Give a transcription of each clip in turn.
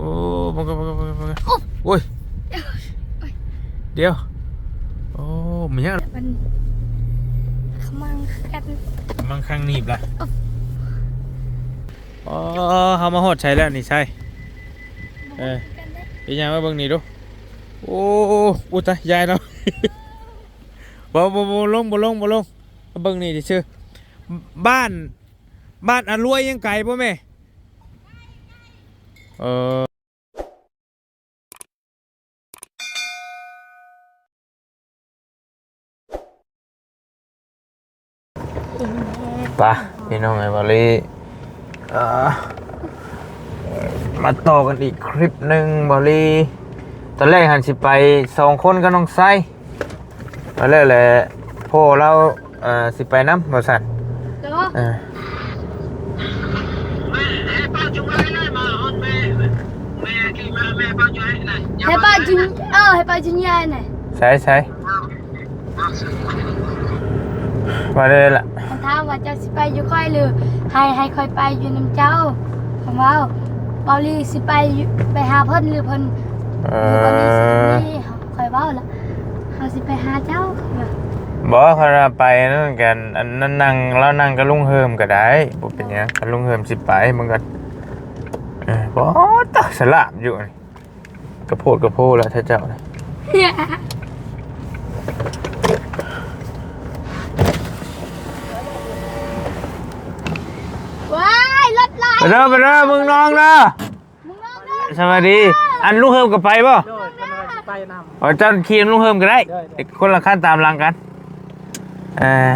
อ้มันก็มันก็มันก็มันก็โอ้ยเดี๋ยวโอ้มันยังมันขมังกันมังคังหนีบละอ๋อเขามาหดใช้แล้วนี่ใช่เออกันได้อีกอย่างมาเบิ่งนี่ดูโอ้อุยตายยายเนาะบ่บ่บ่ลงบ่ลงบ่ลงมาเบิ่งนี่ดิชื่อบ้าน บ้านอรวยยังไกลป่ะแม่เออ ปะพี่น้องไอ้บอลลี่อ่ามาต่อกันอีกคลิปหนึ่งบอลลี่ตอนแรกหันสิไปสองคนกับน้องไส้ตอนแรกแหละพ่อเราเอ่อสิไปน้ำบริษัทเดี๋ยวอ่าให้ป้าจินเออให้ป้าจินยายหน่อยใช่ใช่ มาเลยล่ะคำถามว่าเจ้าสิไปอยู่ค่อยหรือให้ให้ค่อยไปอยู่น้ำเจ้าคำว่าเบาลีสิไปอยู่ไปหาเพิ่นหรือเพิ่นเอหรือเบาลีสิอนี่ค่อยเว้าละเขาสิไปหาเจ้าค่ะบอกว่าเขาจะไปนั่นกันอันนั้นนั่งแล้วนั่งกับลุงเฮิมก็ได้บ่เป็นหยังคันลุงเฮิมสิไปมันก็เออบ่ตักสลามอยู่นี่กระโพดกระโพดแล้วถ้าเจ้าน่ะ ว้ายรถ ไหลไปเด้อไปเด้อมึงน้องเด้อมึงลองเด้อสวัสดี อันลุงเฮิมก็ไปบ่โดยกำลังไปนอ๋อเจ้าขี่ลุงเฮิมก็ได้เด็กคนละขั้นตามหลังกันเออ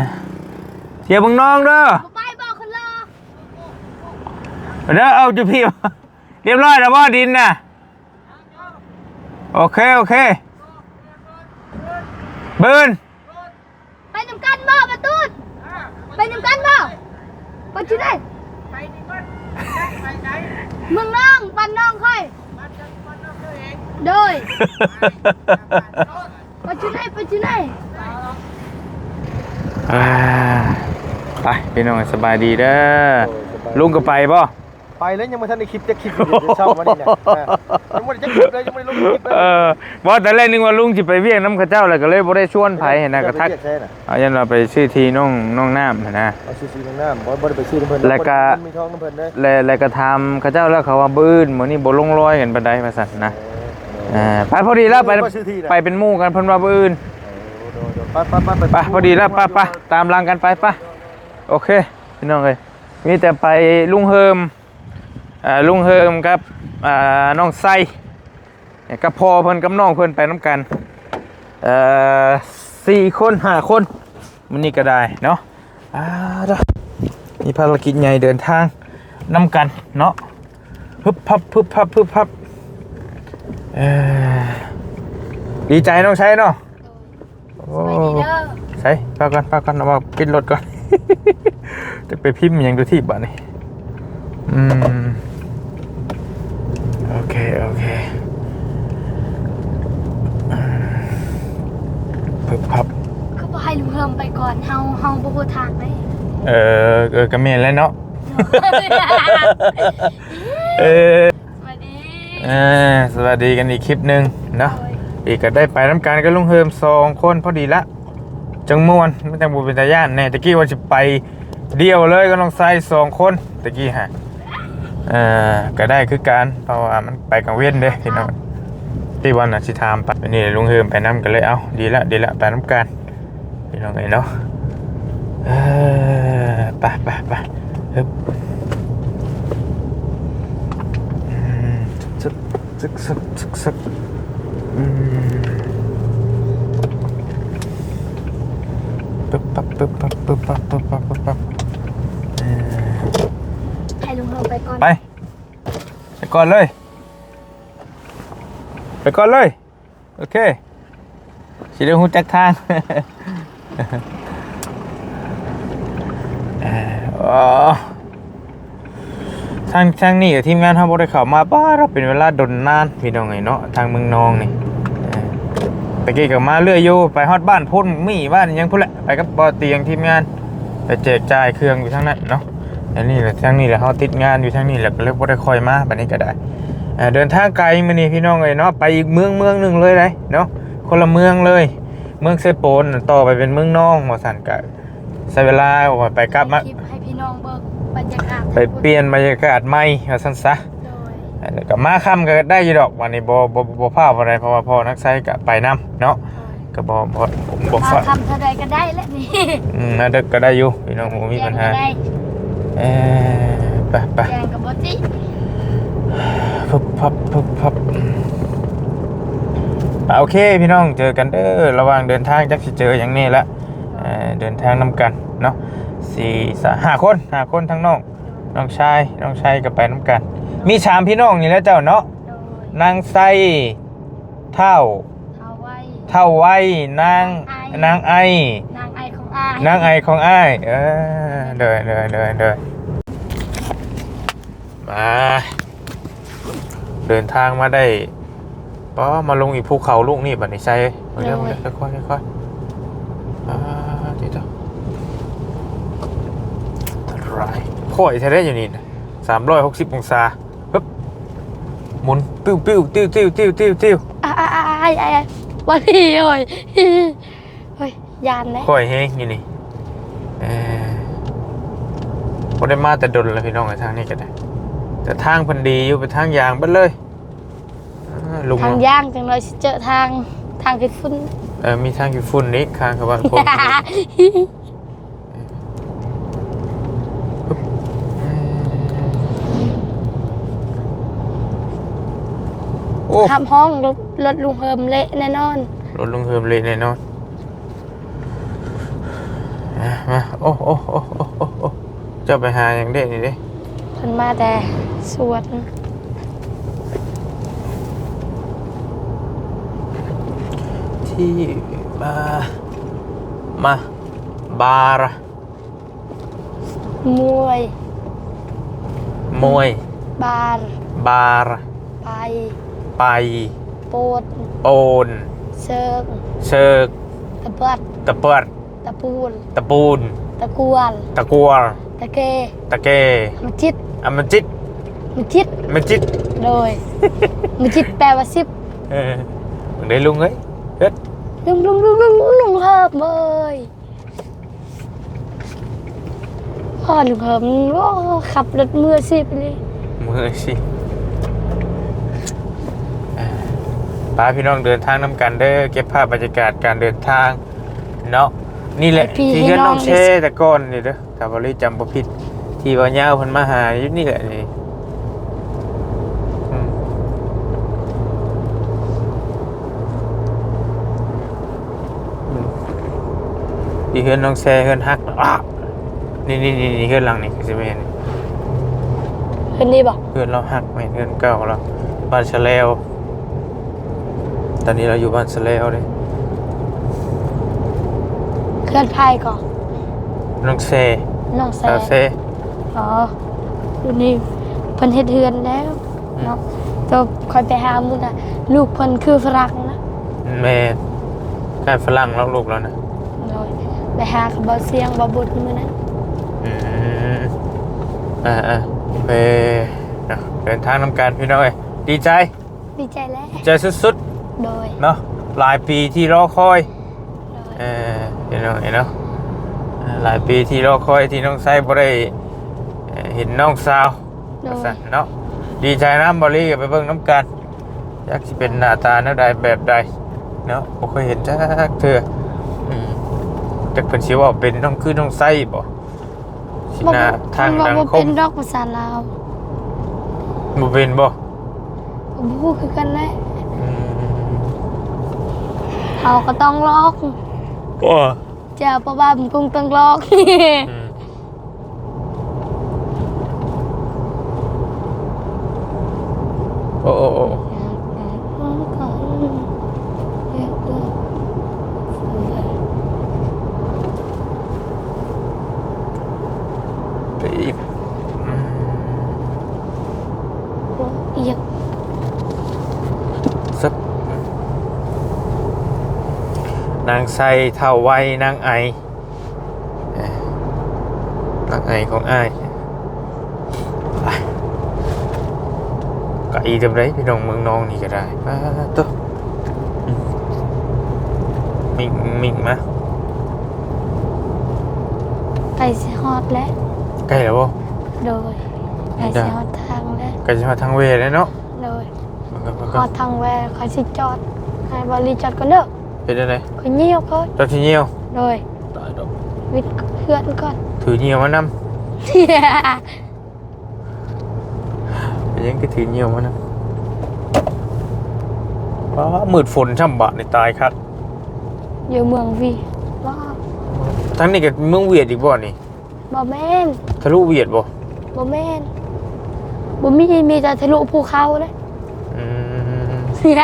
เที่ยวมึงน้องเด้อบ่ไปบอกคนรอไปเด้อเอาจุพี่เรียบร้อยแล้วบ่ดินน่ะโอเคโอเคเบิร์นไปนำกันบ่ประตูนไปนำกันบ่ไปที่ไหนำไปนี่ก่อนไปไหน เมืองน้องบ้านน้องค่อยบ้านจังบ้านนอกตัวเองโดยไปที่ไหนไปที่ไหนอ่าไปพี่น้องสบายดีเด้อลุงก็ไปป่ะ ไปแล้วยังไม่ทันได้คลิปจะคลิปอยู่เดี๋ยวเช้าวันนี้เนี่ยเออยังไม่ได้จะคลิปเลยยังไม่ได้ลงคลิปเลยเออบอกแต่แรกนึกว่าลุงจะไปเวียงน้ำข้าเจ้าเลยก็เลยบ่ได้ชวนไผเห็นนะกระทักเดี๋ยวไปเรียแค่น่ะเอายันเราไปชื่อทีน้องน้องน้ำเห็นนะ เอาซื้อๆตรงหน้าบ่บ่ได้ไปซื้อน้ำเพิ่นแล้วก็ มีท้องน้ำเพิ่นเด้อแล้วแล้วก็ทำข้าเจ้าแล้วเขาว่าบื้นมื้อนี้บ่ลงรอยกันปานใดว่าซั่นนะอ่าไปพอดีแล้วไปไปเป็นหมู่กันเพิ่นว่าบื้น ไปไปไปไปพอดีแล้วไปไปตามรังกันไปไปโอเคพี่น้องเอ้ยมีแต่ไปลุงเฮิมอ่า ลุงเฮิมครับอ่าน้องไส้เนี่ยกับพ่อเพิ่นกับน้องเพิ่นไปน้ำกันเอ่อสี่คนห้าคนมันนี่ก็ได้เนาะอ่าเด้อมีภารกิจใหญ่เดินทางน้ำกันเนาะพึบพับพึบพับพึบพับเอ่อดีใจน้องใช้เนาะโอ้ไปดีเด้อใช่ปาก่อนปาก่อนเอามาปิดรถก่อน จะไปพิมพ์หยังดูที่บ้านนี่อืม โอเค โอเคอืมพึบพับ เขา บอกให้ลุงเฮิมไปก่อนเฮาเฮาบ่ฮู้ทางเลยเออเออกระเมนแล้วเนาะเออสวัสดีเออสวัสดีกันอีกคลิปหนึ่งเนาะอีกก็ได้ไปน้ำการก็ลุงเฮิมสองคนพอดีละจังมวนไม่จังบูเป็นตาย่านแน่ตะกี้ว่าจะไปเดียวเลยก็ลองใส่สองคนตะกี้ฮะเอ่อก็ได้คือการเพราะว่ามันไปกังเวียนเด้พี่น้องที่วันน่ะสิทามไปวันนี้ลุงเฮิมไปน้ำกันเลยเอาดีละดีละไปน้ำกัน พี่น้องไงเนาะเออไปไปไปฮึบอืมซึกซึกซึกซึกซึกอืมปึ๊บปั๊บปึ๊บปั๊บปึ๊บปั๊บปึ๊บปั๊บปึ๊บปั๊บเอ่อให้ลุงเฮิมไปก่อน ไป ไปก่อนเลย ไปก่อนเลย โอเคสิเดี๋ยวหูจักทางเอ่ออ๋อ ทางทางนี่กับทีมงานเขาบริข้ามาป้าเราเป็นเวลาดนนานพี่น้องไงเนาะทางเมืองนองนี่ตะกี้กับมาเรื่อยอยู่ไปฮอดบ้านพ่นมี่บ้านยังพุ่นแหละไปกับบอเตียงทีมงานไปแจกจ่ายเครื่องอยู่ทางนั้นเนาะอันนี้แหละทางนี้แหละเขาติดงานอยู่ทางนี้แหละก็เลยบ่ได้คอยมาบัดนี้ก็ได้เดินทางไกลมานี่พี่น้องเลยเนาะไปอีกเมืองเมืองหนึ่งเลยเลยเนาะคนละเมืองเลย เมืองเซโปนต่อไปเป็นเมืองน้องหมอสันกะใช้เวลาว่าไปกลับมาคลิปให้พี่น้องเบิกบรรยากาศไปเปลี่ยนบรรยากาศใหม่ว่าซั่นซะโดยอ่าแล้วก็มาค่ำก็ได้อยู่ดอกวันนี้บ่บ่บ่พลาดอะไรเพราะว่าพ่อนักไซก็ไปนํเนาะก็บ่บ่ผมบ่มาฟังทำเท่าใดก็ได้แล้วนี่อืมน่าดึกก็ได้อยู่พี่น้องบ่มีปัญหาแจ้งก็ได้เอ่อไปไปแจ้งกับบติพึบพับพึบพับอะ โอเคพี่น้องเจอกันเด้อระหว่างเดินทางจักสิเจออย่างนี้ละเอ่อเดินทางนํกันเนาะสี่สามห้าคนห้าคนทั้งน้องน้องชายน้องชายก็ไปนํกัน มีสามพี่น้องนี่แหล้วเจ้าเนาะโดยนางไส้เท่าเอาไว้เท่าไว้นางนางไอนางไอของอายนางไอของอ้ายเออเดินเดินเดินเดินมา เดินทางมาได้ ป้อมาลงอีกภูเขาลูกนี่บัดนี้ใช่เอาเรื่องมาค่อยค่อยๆค่อยๆอ่าดีจ้ะอันตรายพ่อยใช้ได้อยู่นี่สามร้อยหกสิบองศาปึ๊บหมุนปิ้วปิ้วติ้วติ้วติ้วติ้วติ้วอายอายอายวันนี้โอ้ยเฮ้ยยานเลยค่อยเฮงอยู่นี่เออบ่ได้มาแต่ดนแล้วพี่น้องไอ้ทางนี้ก็ได้แต่ทางเพันดีอยู่เป็นทางยางเบิดเลยอ่า ลุงทางย่างจังเลยสิเจอทางทางที่ฟุ้นเออมีทางขี้ฝุ่นนี้ข้างกับบ้านคนโอ้ทำห้องรถรถลุงเฮิมเละแน่นอน รถลุงเฮิมเลยแน่นอนอะมาโอ้โอ้โอ้โอ้โอ้โอ้เจ้าไปหาอย่างเด็ดนี่เด้เพิ่นมาแต่สวน ที่มามาบาร์มวยมวย บาร์บาร์ไปไปโปดโอนเซิงเชิกตะเปิดตะเปิดตะปูนตะปูน ตะกวนตะกัวตะเกตะเกมจิตอะมันจิตมจิตมันจิตโดยมจิตแปลว่าสิบเออมึงได้ลุงเอ้ย เฮ็ดลุงลุงลุงลุงลุงเฮิมเอ้ยพ่อลุงเฮิมโอ้ขับรถมือสิบเลยมือสิป้าพี่น้องเดินทางน้ำกันเด้อเก็บภาพบรรยากาศการเดินทางเนาะนี่แหละที่เฮือนน้องเช่แต่ก่อนนี่เด้อถ้าบ่ได้จำบ่ผิดที่ว่าย่าวพิ่นมาหาอยู่นี่แหละนี่อืมอืม ที่เฮือนน้องแช่เฮือนฮักอะนี่นี่นี่นี่เฮือนหลังนี่คือสิแม่นเพิ่นนี่บอกเฮือนเราฮักแม่นเฮือนเก่าเราบ้านชะแลวตอนนี้เราอยู่บ้านชะแลวเด้เคลื่อนไพ่ก่อนน้องแช่น้องแซ่สาวแช่อ๋อดูนี่เพิ่นเฮ็ดเฮือนแล้วเนาะจะคอยไปหามื้อน่ะลูกเพิ่นคือฝรั่งนะแม่การฝรั่งแล้วลูกแล้วนะโดย ไปหาเขาบ่เสียงบ่บุญมื้อนั้นอืมอ่าอ่าไปเนาะเดินทางนำการพี่น้องเอ้ยดีใจดีใจแล้วใจสุดโดยๆเนาะหลายปีที่รอคอยโดยเออเห็นเนาะเห็นเนาะเอ่อหลายปีที่รอคอยที่น้องไส้บ่ได้เอ่อเห็นน้องสาว โดยสั่นเนาะดีใจนะบอลลี่ไปเบิ่งน้ำกันอยากสิเป็นหน้าตาแนวใดแบบใดเนาะบ่เคยเห็นจักเทื่ออืม จักเพิ่นสิว่าเป็นน้องคือน้องไส้บ่สิหน้าทางบ่ดังบ่คเป็มนดอกภาษาลาวบ่เป็นบ่บ่ฮู้คือกันแหละอืมเฮาก็ต้องลอกก็เจ้าประบ้าผมคงต้องลอก อืมโอ้โอ้โอ้ไปอีกอืม อีก สัก นางไซเท่าไว้นางไอเอ่อนางไอของอ้ายไปไก่เต็มเลยพี่น้องเมืองน้องนี่ก็ได้ป้าตัวอืมมิงมิงมาไก่สิฮอดแล้วใกล้แล้วบ่โดยไก่สิฮอดทางแล้วใกล้จะมาทางเวแล้วเนาะโดยมันก็มันฮก็อดทางแวคอยสิจอดให้บริจอดก็เด้อ เป็นอะไรคอยเหี่ยวก่อนเจ้าที่เหี่ยวโดยตายดอกวิทย์เพื่อนก่อนถือเหี่ยวมานำเป็นยังก็ถือเหี่ยวมานำว้ามืดฝนช่ำบะในตายครับอยู่เมืองวีว้าวทั้งนี้ก็เมืองเวียดอีกบ่นี่บ่แม่นทะลุเวียดบ่บ่แม่นบ่มีมีแต่ทะลุภูเขาเลยอืมเสีย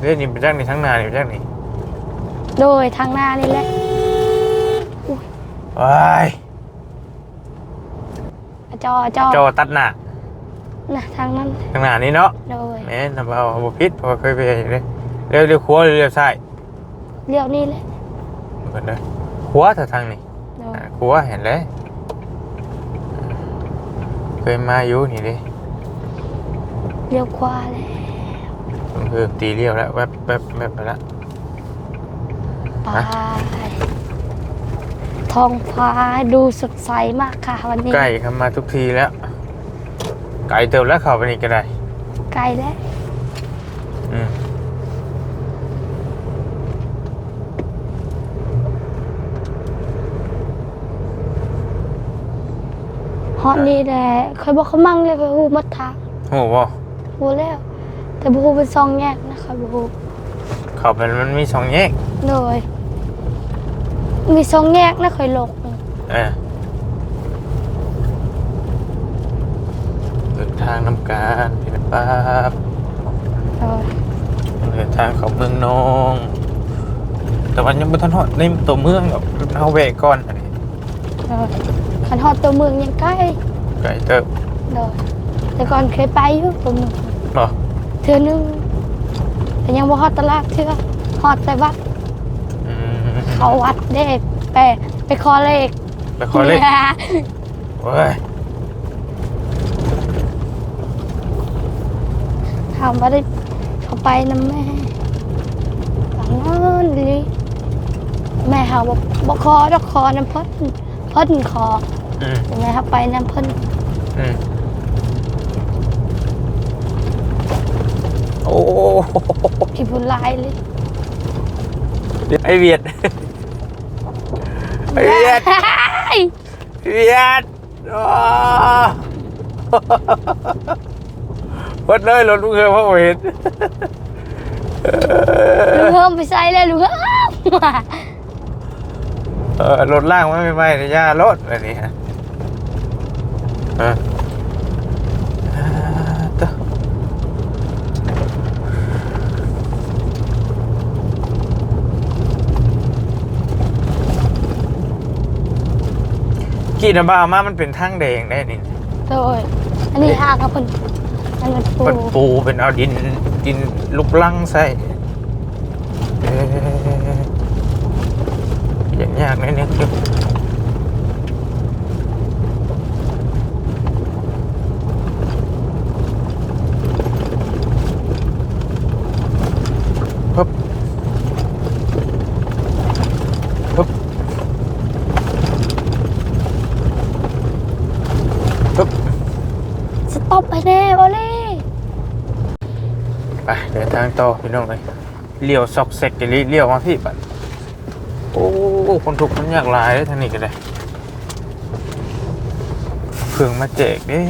เรื่องนี้เป็นจังในทั้งนานี่เป็นจังนี่ โดยทางหน้านี่แหละว้ายจอจอจอตัดหน้าน่ะทางนั้นทางหน้านี่เนาะโดยแม่นทำเอาบ่ผิดเพราะว่าเคยไปเห็นเลยเลี้ยวเลี้ยวขวาหรือเลี้ยวซ้ายเลี้ยวนี่แหละเหมือนเด้อขวาแต่ทางนี้โดยอ่าขวาเห็นเลยเคยมาอยู่นี่ดิเลี้ยวขวาเลยมันคือตีเลี้ยวแล้วแวบแวบแวบไปแล้ว ไปท้องฟ้าดูสดใสมากค่ะวันนี้ ใกล้เข้ามาทุกทีแล้ว ไกลเติมแล้วเข้าไปนี่ก็ได้ ไกลแล้วอืมฮอตนี่แหละเคยบอกเขามั่งเลยเคยฮู้หมัดทางโอ้โหฮู้แล้ว แต่บ่ฮู้เป็นซองแยกนะเคยบ่ฮู้เข้าไปมันมีสองแยก โดย มีซองแยกนะเคยหลงเออเดินทางนำการพี่นะป้าบโดยเดินทางเข้าเมืองนอง แต่วันยังไม่ทันหอดในตัวเมืองหรอกเอาแวะก่อนอันนี้โดยคันฮอดตัวเมืองยังใกล้ไกลเติบโดยแต่ก่อนเคยไปอยู่ตัวเมืองเหรอเทื่อนึงแต่ยังบ่ฮอดตลาดเทื่อฮอดแต่วัดอืม เขาวัดเด้ไปไปขอเลขไปขอเลขโอ้ยถามว่าได้เขาไปนะแม่หลังนั้นดิแม่เขาบอกบอกคอดอกคอน้ำเพิ่นเพิ่นคออืมแม่เขาไปน้ำเพิ่นอืมโอ้พี่ผู้ลายเลย ไอเวียดไอ เวียดเวียดอ๋อวัดเลยรถลูกเคยพ่อเห็นลุงเฮิมไปใส่เลยลุงเฮิมเออรถล่างไม่ไม่ไม่ย่ารถแบบนี้ฮะเอออ่าต่อ กี่น้ำบ้ามามันเป็นทางแดงได้นี่โดยอันนี้หากับเพิ่นอันนั้นปูเป็นปูเป็นเอาดินดินลุกลังใส่เอ๊ะอย่างยากนะเนี่ยคือปึ๊บปึ๊บปึ๊บ สต็อปไปแน่บอลลี่ ไปเดินทาง ต่อพี่น้องเลยเลี้ยวซอกเซกจะเลี้ยวมาพี่ปัดโอ้คนถูกข์คนยากหลายเลยทางนี้ก็ได้เพิ่งมาแจกเด้อ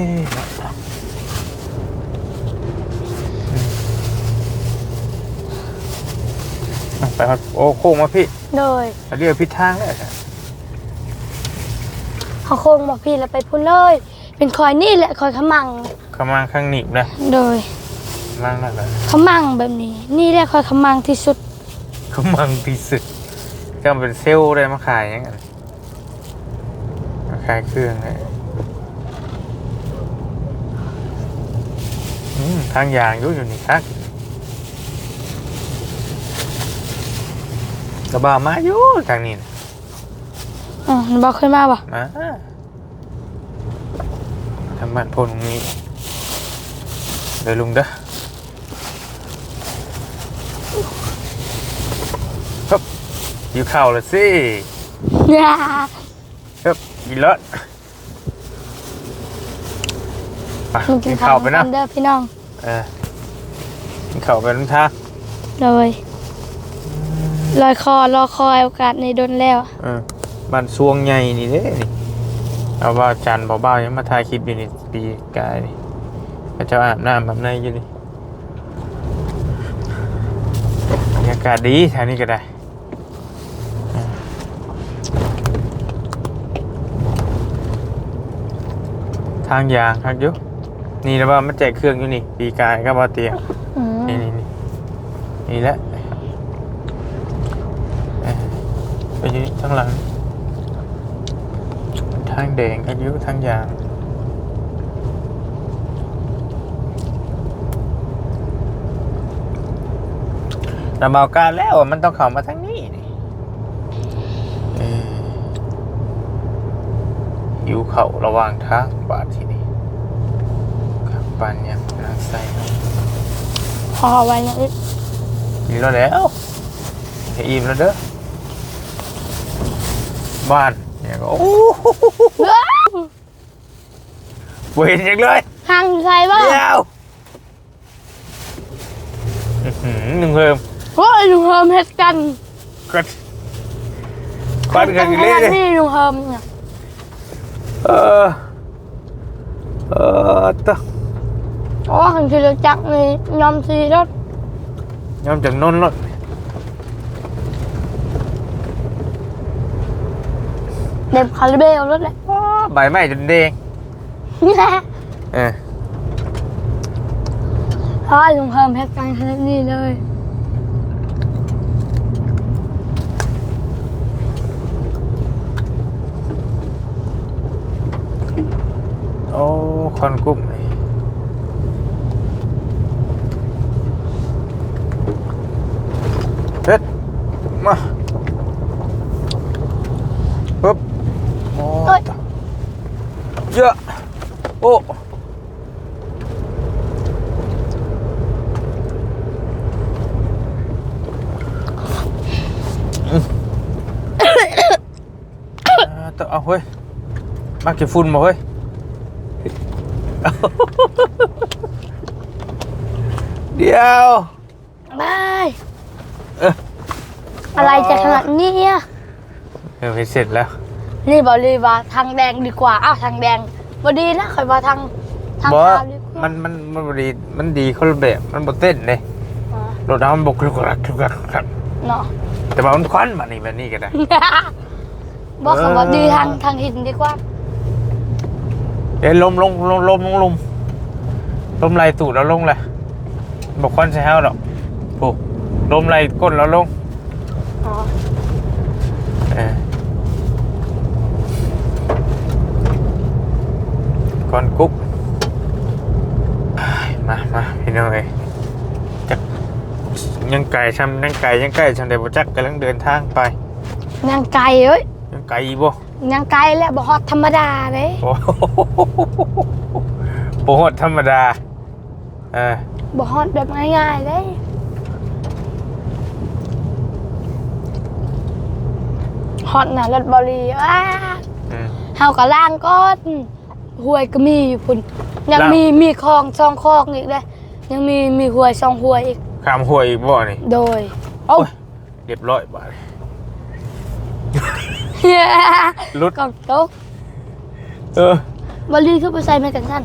ืมไปครับโอ้โค้งมาพี่โดยเลี้ยวพิดทางเลยเขาโค้งบอกพี่แล้วไปพุ่นเลย เป็นคอยนี่แหละคอยขมังขมังข้างหนีบนะโดย มั่งนั่นแหละขมังแบบนี้ นี่แหละคอยขมังที่สุดขมังที่สุดก็เป็นเซลล์ได้มาขายอยังไงมาขายเครื่องเลยอืมทางยางอยู่อยู่นี่ครับกระบะมาอยู่ทางนี้นะอ๋อบอกเคยมาปะมาทำบ้านพลตรงนี้เดี๋ยวลุงเด้อ อยู่เข่าวละสิย่าครับกินรถไปมึงกิกินนข้าข้าววไปนะกันเด้อพี่น้องเออกินข้าวไปน้ำท่าเลยลอยคอรอคอยโอกาสในดนแล้ว เออบ้านซวงใหญ่นี่เด้นี่เอาว่าจันเบาๆยังมาถ่ายคลิปอยู่นี่ปีกายนี่พระเจ้าอาบน้ำแบบในอยู่นี่บรรยากาศดีแถวนี้ก็ได้เออ ทางยางครับอยุนี่นะว่ามันแจกเครื่องอยู่นี่ปีกายก็บาเตียงอืมนี่นี่นี่นี่แหละเอ่อไปอยืนข้างหลัง ทางแดงอายุทางยางระเบาการแล้วอะมันต้องเข้ามาทางนี้นี่เออหิว เข่าระหว่างทางบาดที่นี่ครับปานยังนางใส่เนาะพอไว้เนี่ยกินแล้วแล้วให้อิ่มแล้วเด้อบ้านเนี่ยก็โอ้โหบ่เห็นยังเลยทางใครบ้างเดียวอื้อหือหนึ่งเพิ่มโอ้ยลุงเฮิมเฮ็ดกันก็ควันกันอยู่เลยฮ็ดเนี่ยนี่ลุงเฮิมเนี่ย เออเออตะโอ้หันที่รู้จักนี่ยอมซีรถยอมจากนนท์รถ เด็บคาริเบลรถแหละ ใบไม้จนแดงเออ เพราะว่าลุงเฮิมเฮ็ดกันขนาดนี้เลย โอ้ คอนกุ้มนี่เฮ็ดมาปึ๊บโอ้ตะเยอะโอ้อืมอ่าตะเอาเฮ้ยมาเก็บฝุ่นมาเฮ้ย เดี๋ยวไม่เอ้ออะไรจะขนาดนี้อะเออไปเสร็จแล้ว นี่บอกเลยว่าทางแดงดีกว่า อ้าวทางแดงบดีนะคอยว่าทางทางบอกขาวดีกว่ามันมันมันบ่ดีมันดีคนละแบบมันบ่เต้นเลยอ๋อรถน้ำมันบกกรุกรักกรุกรักกรุกรักเนาะ แต่ว่ามันควันมานี่แบบนี้ก็ได้ บอกคำว่าดีทางทางหินดีกว่า เดี๋ยวลมลงลมลมลงลมลมไหลตูดแล้วลงเลยบอกควันใช่เฮาดอกโอ้ลมไหลก้นแล้วลงอ๋อเออก่อนกุ๊บมามาพี่น้องเอ้ยจักยังไก่ชำยังไก่ยังไก่ชำเดบจักกำลังเดินทางไป ยังไกลเอ้ยยังไก่อีบ่ ยังไกลแหละบ่ฮอดธรรมดาเลยโอ้โหโปรดธรรมดาเออบ่ฮอดแบบง่ายๆเลยฮอดน่ะรถบรีว้าอืม เฮาก็ล่างก้อนห้วยก็มีอยู่พุ่นยังล่าง มีมีคลองสองคลองอีกเลยยังมีมีห้วยสองห้วยอีกข้ามห้วยอีกบ่นี่ โดยโอ้โอ้ย เรียบร้อยบาดเฮีย รุดกับตกเออบอลลี่ขึ้นไปใส่แม่กันสั้น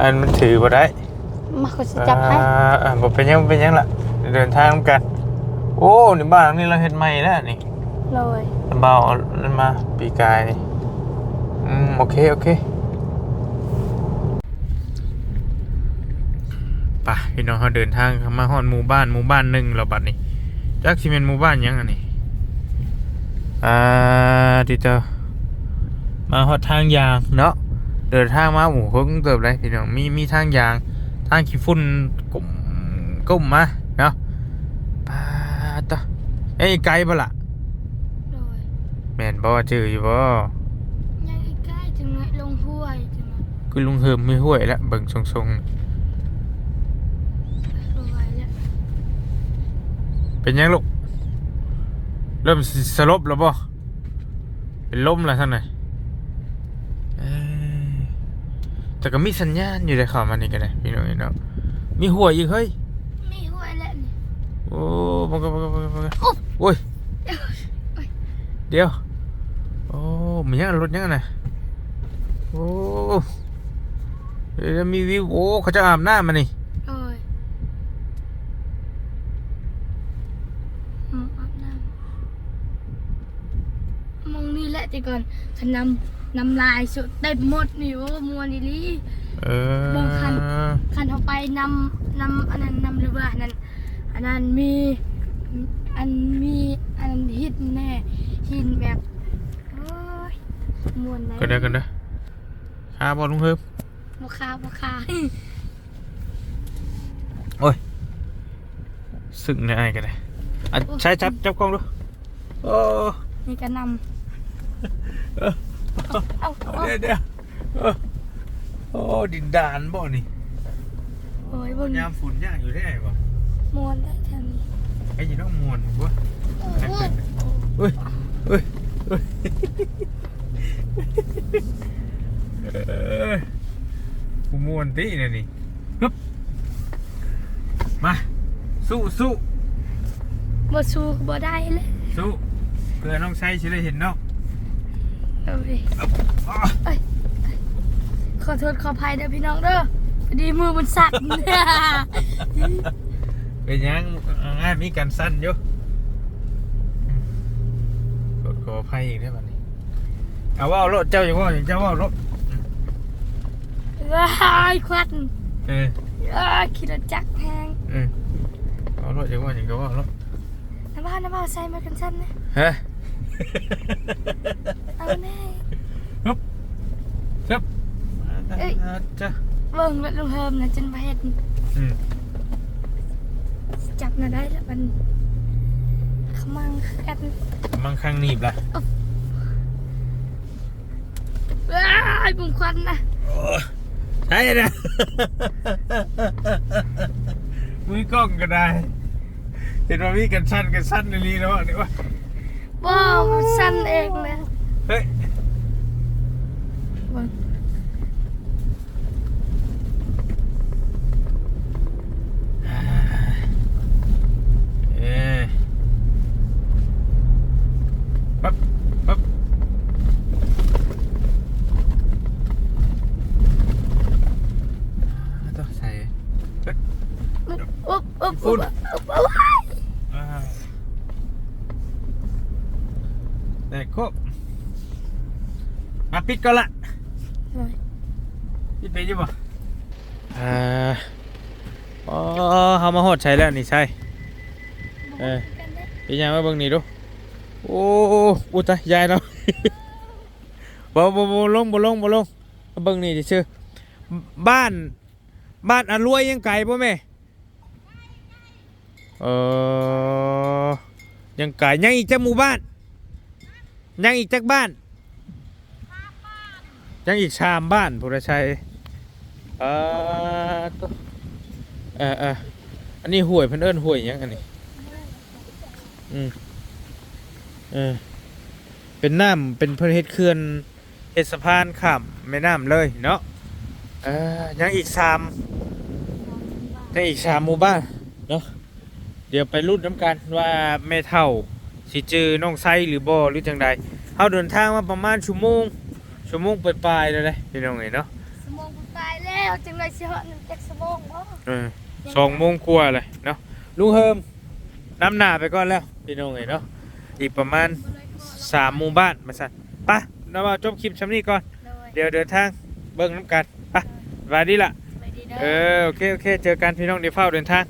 อันมันถือบ่ได้มาเขาจะจับให้อ่าอ่าบ่เป็นหยังบ่เป็นหยังล่ะ เดินทางนำกัน โอ้นี่บ้านหลังนี้เราเฮ็ดใหม่แล้วนี่เลยเบาเอานั่นมาปีกายนี่อืมโอเคโอเคไป่ะพี่น้องเขาเดินทางเข้ามาฮอดหมู่บ้านหมู่บ้านหนึ่งเราบัดนี้จักสิเป็นหมู่บ้านหยังอันนี้ อ่าที่เจอมาฮอดทางยางเนาะเดินทางมาหมู่เพิ่งเติบเลยพี่น้องมีมีทางยาง ทางขี้ฝุ่นกลุ่มกลุ่มมาเนาะปาตะเอ้ยไกลบ่ล่ะเลยแม่นบ่จืออยู่บ่ยังอีกใกล้ถึงไหนลงห้วยถึงไหนคือลุงเฮิมไม่ห้วยแล้วเบิ่งทรงรวยแล้วๆเป็นหยังลูก เริ่มสิสลบแล้วบ่เป็นลมแล้วท่านไหนเอ้ยแต่ก็มีสัญญาณอยู่ในข่าวมันนี่กันนะพี่น้องเนาะมีหัวอีกเฮ้ยมีหัวแล้วนี่โอ้มันก็มันก็มันก็มันก็โอ้ยเดี๋ยวโอ้มันยังรถยังนะโอ้เดี๋ยวมีวิวโอ้เขาจะอาบน้ำมานี่ โอ้ยอืมอาบน้ำมองนี่แหละแต่ ก่อนคันนำนำลายสุดเต็มหมดนี่โอ้มวนอีหลีเออเบิ่งคันคันเอาไปนำนำอันนั้นนำเรืออันนั้นอันนั้นมีอันมีอันนั้นหินแน่หินแบบโอ้ยมวนเลยก็ได้กันเด้อหาบอลลุงเฮิมบุคาบุคาโอ้ยสึกในไอ้กันเลยอะใช้จับจับกล้องดูโอ้นี่ก็นำ เอาเอาเดี๋ยวเดี๋ยวเออโอ้ดินดานบ่นี่โอ้ยบนยามฝุ่นยากอยู่ได้บ่มวนได้แถวนี้ไอ้ยี่ต้องมวนบ่เฮ้ยเฮ้ยเฮ้ยเออกูมวนตีเนี่ยนี่ฮึบมาสู้สู้บ่สู้ก็บ่ได้เลยสู้เพื่อน้องใช้ชิได้เห็นเนาะ โอ้ยอ้อขอโทษขออภัยเด้อพี่น้องเด้อพอดีมือมันสั่นเป็นยังง่ายมีการสั้นอยู่กดขออภัยอีกได้ป่ะนี่เอาว่ารถเจ้าอย่างว่าอย่างเจ้าว่ารถว้ายควันเอออ้าขี่รถจักรแพงเออเอารถอย่างว่าอย่างก็ว่ารถน้ำบ้านน้ำบ้านใส่มากันสั้นนะ ฮะ เอาแน่ครับเอ้ย จ้ะเบิ่งแล้วลุงเฮิมนะจนมาเห็นอืมจับน่ะได้แล้วมันขมังกันมังคังหนีบล่ะว้ายบุ้งควันนะใช่นะ มือกล้องก็ได้ เห็นว่ามีกันสั้นกันสั้นในนี้แล้วอะนี่วะว้าวมันสั้นเองนะ เฮ้ยเบิ่งเอ๊ะปั๊บปั๊บอ่าต้องใส่เฮ้ยอุ๊บอุ๊บฝุ่อุ๊นบอุ๊บอุ๊บอ่าแต่ครบมา ปิดก่อนละโอ้ยปิดไปอยู่บ่อ่าอ๋อเขามาหดใช้แล้วนี่ใช่เออกันได้พี่ยายมาเบิ่งนี่ดูโอ้อุยตายยายเนาะบ่บ่บ่ลงบ่ลงบ่ลงมาเบิ่งนี่ซื่อๆบ้าน บ้านอรวยยังไกลบ่แม่เออยังไกลยังอีกจักหมู่บ้านยังอีกจักบ้าน ยังอีกชามบ้านพุทธชัยเออเออเอออันนี้ห่วยเพิ่นเอิ้นห่วยยังอันนี้ อืมเออเป็นน้ำเป็นเพื่อเฮ็ดเขื่อนเฮ็ดสะพานข้ามแม่น้ำเลยเนาะเออยังอีกสามยังอีกสามหมู่บ้านเนาะเดี๋ยวไปรุ่นน้ำกันว่าแม่เท่าสิเจอน้องไซหรือบ่หรือจังใดเฮาเดินทางมาประมาณชั่วโมง ชั่วโมงปลายๆแล้วเลยพี่น้องเอ้ยเนาะสมองกูตายแล้วจังเลยสิเหาะหนึ่งจากสมองบ่เออสองโมงกว่าเลยเนาะลุงเฮิมน้ำหนาไปก่อนแล้วพี่น้องเอ้ยเนาะอีกประมาณสามหมู่บ้านมาสั่นไปะเรามาจบคลิปชั้นนี้ก่อน โดยเดี๋ยวเดินทางเบิ่งน้ำกันไปะสวัสดีละไปดีเด้อ เออ โอเค โอเค เจอกันพี่น้องเดี๋ยวเฝ้าเดินทาง